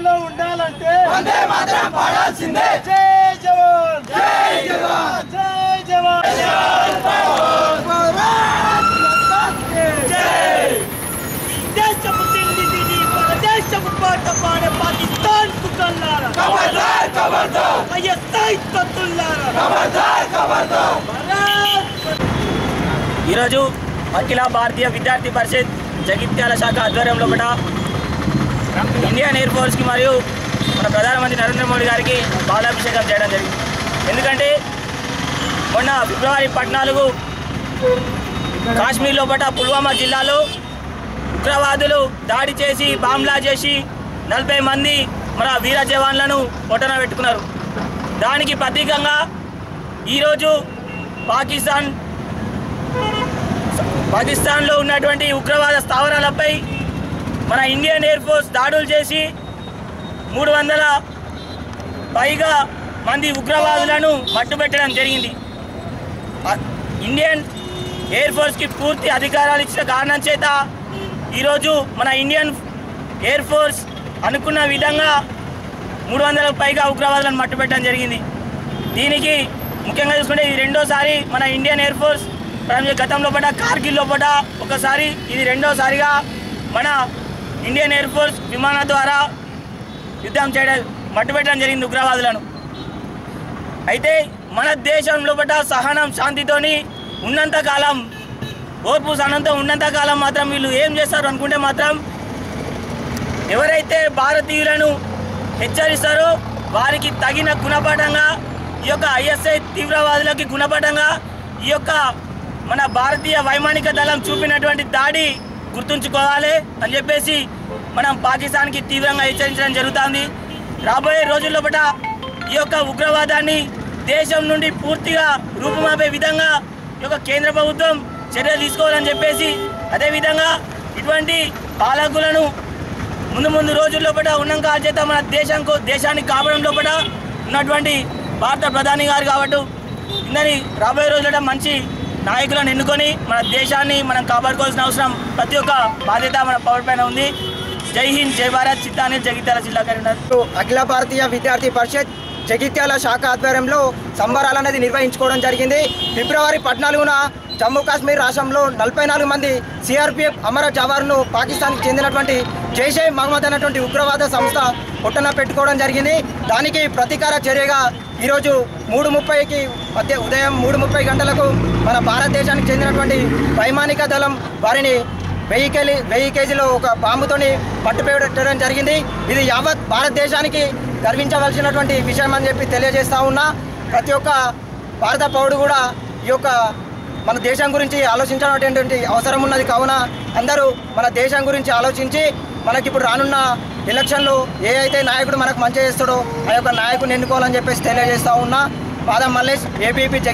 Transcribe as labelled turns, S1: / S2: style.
S1: దేశంలో ఉండాలంటే జై జవాన్. జై జవాన్. జై జవాన్.
S2: దేశపు తిండి తిని మన దేశపు పాట పాడే పాకిస్తాన్కు కల్లారా ఖబర్దార్ ఖబర్దార్ ఐఎస్ఐ తత్తుల్లారా ఖబర్దార్ ఖబర్దార్
S3: ఈరోజు అఖిల భారతీయ విద్యార్థి పరిషత్ జగిత్యాల శాఖ ఆధ్వర్యంలో కూడా ఇండియన్ ఎయిర్ ఫోర్స్కి మరియు మన ప్రధానమంత్రి నరేంద్ర మోడీ గారికి బాలాభిషేకం చేయడం జరిగింది. ఎందుకంటే మొన్న ఫిబ్రవరి పద్నాలుగు కాశ్మీర్ లోపల పుల్వామా జిల్లాలో ఉగ్రవాదులు దాడి చేసి బాంబ్లా చేసి నలభై మంది మన వీర జవాన్లను ఒట్టన పెట్టుకున్నారు. దానికి ప్రతీకంగా ఈరోజు పాకిస్తాన్ పాకిస్తాన్లో ఉన్నటువంటి ఉగ్రవాద స్థావరాలపై మన ఇండియన్ ఎయిర్ ఫోర్స్ దాడులు చేసి మూడు వందల పైగా మంది ఉగ్రవాదులను మట్టుబెట్టడం జరిగింది. ఇండియన్ ఎయిర్ ఫోర్స్కి పూర్తి అధికారాలు ఇచ్చిన కారణం చేత ఈరోజు మన ఇండియన్ ఎయిర్ ఫోర్స్ అనుకున్న విధంగా మూడు వందలకు పైగా ఉగ్రవాదులను మట్టుబెట్టడం జరిగింది. దీనికి ముఖ్యంగా చూసుకుంటే ఇది రెండోసారి మన ఇండియన్ ఎయిర్ ఫోర్స్ గతంలో పడ్డ కార్గిల్లో పడ్డ ఒకసారి ఇది రెండోసారిగా మన ఇండియన్ ఎయిర్ ఫోర్స్ విమానం ద్వారా యుద్ధం చేయడం మట్టుపెట్టడం జరిగింది ఉగ్రవాదులను. అయితే మన దేశం లోపల సహనం శాంతితోని ఉన్నంతకాలం ఓర్పు సహనంతో ఉన్నంతకాలం మాత్రం వీళ్ళు ఏం చేస్తారు అనుకుంటే మాత్రం ఎవరైతే భారతీయులను హెచ్చరిస్తారో వారికి తగిన గుణపాఠంగా ఈ యొక్క ఐఎస్ఐ తీవ్రవాదులకి గుణపాఠంగా ఈ యొక్క మన భారతీయ వైమానిక దళం చూపినటువంటి దాడి గుర్తుంచుకోవాలి అని చెప్పేసి మనం పాకిస్తాన్కి తీవ్రంగా హెచ్చరించడం జరుగుతుంది. రాబోయే రోజుల్లో పట ఈ యొక్క ఉగ్రవాదాన్ని దేశం నుండి పూర్తిగా రూపుమాపే విధంగా ఈ యొక్క కేంద్ర ప్రభుత్వం చర్యలు తీసుకోవాలని చెప్పేసి అదేవిధంగా ఇటువంటి పాలకులను ముందు ముందు రోజుల్లో పట ఉన్నాం చేత మన దేశం దేశాన్ని కాపాడడం పట ఉన్నటువంటి భారత ప్రధాని గారు కాబట్టి ఇందని రాబోయే రోజుల్లో మంచి నాయకులను ఎన్నుకొని మన దేశాన్ని మనం కాపాడుకోవాల్సిన అవసరం ప్రతి ఒక్క బాధ్యత మన పవర్ పైన ఉంది. జై హింద్ జై భారత్. చిత్తాని జగిత్యాల జిల్లా కరీంనగర్
S1: అఖిల భారతీయ విద్యార్థి పరిషత్ జగిత్యాల శాఖ ఆధ్వర్యంలో సంబరాలు అనేది నిర్వహించుకోవడం జరిగింది. ఫిబ్రవరి పద్నాలుగున జమ్మూ కాశ్మీర్ రాష్ట్రంలో నలభై నాలుగు మంది సిఆర్పిఎఫ్ అమర జవాన్ను పాకిస్తాన్కి చెందినటువంటి జైషే మహమ్మద్ అనేటువంటి ఉగ్రవాద సంస్థ పుట్టన పెట్టుకోవడం జరిగింది. దానికి ప్రతీకార చర్యగా ఈరోజు మూడు ముప్పైకి మధ్య ఉదయం మూడు ముప్పై గంటలకు మన భారతదేశానికి చెందినటువంటి వైమానిక దళం వారిని వెయ్యి కేజీ వెయ్యి కేజీలో ఒక బాంబుతోని పట్టుపెట్టడం జరిగింది. ఇది యావత్ భారతదేశానికి గర్వించవలసినటువంటి విషయం అని చెప్పి తెలియజేస్తా ఉన్నా. ప్రతి ఒక్క భారత పౌరుడు కూడా ఈ యొక్క మన దేశం గురించి ఆలోచించాల్సినటువంటి అవసరం ఉన్నది. కావున అందరూ మన దేశం గురించి ఆలోచించి మనకి ఇప్పుడు రానున్న ఎలక్షన్లు ఏ అయితే నాయకుడు మనకు మంచి చేస్తాడో ఆ యొక్క నాయకుడిని ఎన్నుకోవాలని చెప్పేసి తెలియజేస్తూ ఉన్నా. పాదం మల్లేష్ ఏబీపీ